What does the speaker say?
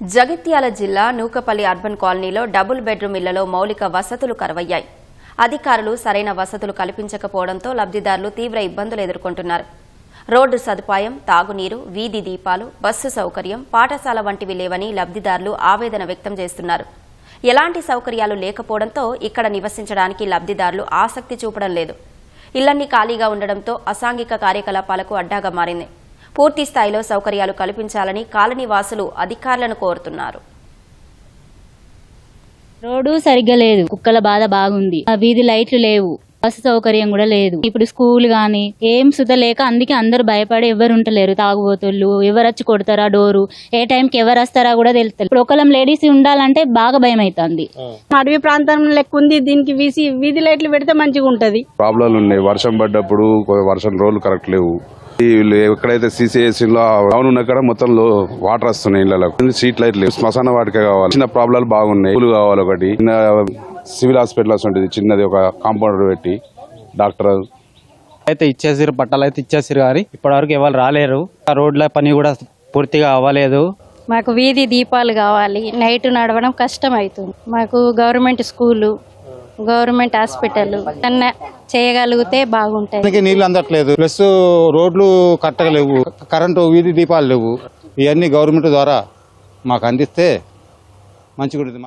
జగిత్యాల జిల్లా నూకపల్లి అర్బన్ కాలనీలో double bedroom ఇళ్ళలో మౌలిక వసతులు కరువయ్యాయి. అధికారులు సరైన వసతులు కల్పించకపోవడంతో లబ్ధిదారులు తీవ్ర ఇబ్బందులు ఎదుర్కొంటున్నారు. రోడ్డు సదుపాయం తాగునీరు వీధి దీపాలు బస్సు సౌకర్యం పాఠశాల వంటివి లేవని లబ్ధిదారులు ఆవేదన వ్యక్తం చేస్తున్నారు. ఎలాంటి సౌకర్యాలు లేకపోవడంతో ఇక్కడ నివసించడానికి లబ్ధిదారులు ఆసక్తి చూపడం లేదు. ఇళ్ళన్నీ ఖాళీగా ఉండడంతో అసాంఘిక కార్యకలాపాలకు అడ్డాగా మారింది. పూర్తి స్థాయిలో సౌకర్యాలు కల్పించాలని కాలనీ వాసులు అధికారులను కోరుతున్నారు. రోడ్డు సరిగ్గా లేదు. కుక్కల బాధ బాగుంది. ఆ వీధి లైట్లు లేవు. బస్సు సౌకర్యం కూడా లేదు. ఇప్పుడు స్కూల్ గాని ఏం సుత లేక అందుకే అందరు భయపడి ఎవరు ఉంటలేరు తాగుబోతుళ్ళు ఎవరు వచ్చి కొడతారా డోరు ఏ టైంకి ఎవరు వస్తారా కూడా తెలుస్తారు ఇప్పుడు ఒకళ్ళం లేడీస్ ఉండాలంటే బాగా భయం అవుతుంది అడవి ప్రాంతం లెక్క ఉంది. దీనికి వీసి వీధి లైట్లు పెడితే మంచిగా ఉంటది ప్రాబ్లాలు ఉన్నాయి. వర్షం పడ్డప్పుడు వర్షం రోజులు కరెక్ట్ లేవు. ఈ ఎక్కడైతే సీసీఎస్లో డౌన్ ఉన్న కాడ మొత్తం వాటర్ వస్తున్నాయి ఇళ్ళకి స్ట్రీట్ లైట్ లేవు. శ్మశాన వాటిక కావాలి. చిన్న ప్రాబ్లాలు బాగున్నాయి. పూలు కావాలి ఒకటి. చిన్న సివిల్ హాస్పిటల్ ఉంటుంది. చిన్నది ఒక కాంపౌండర్ పెట్టి. డాక్టర్ అయితే ఇచ్చేసారు పట్టాలు అయితే ఇచ్చేసారు కానీ ఇప్పటివరకు ఎవరు రాలేరు. ఆ రోడ్ల పని కూడా పూర్తిగా అవ్వలేదు. మాకు వీధి దీపాలు కావాలి. నైట్ నడవడం కష్టం అవుతుంది. మాకు గవర్నమెంట్ స్కూలు గవర్నమెంట్ హాస్పిటల్ చేయగలిగితే బాగుంటుంది. మనకి నీళ్ళు అందట్లేదు. ప్లస్ రోడ్లు కట్టగలేవు కరెంటు వీధి దీపాలు లేవు. ఇవన్నీ గవర్నమెంట్ ద్వారా మాకు అందిస్తే మంచిగా ఉంటుంది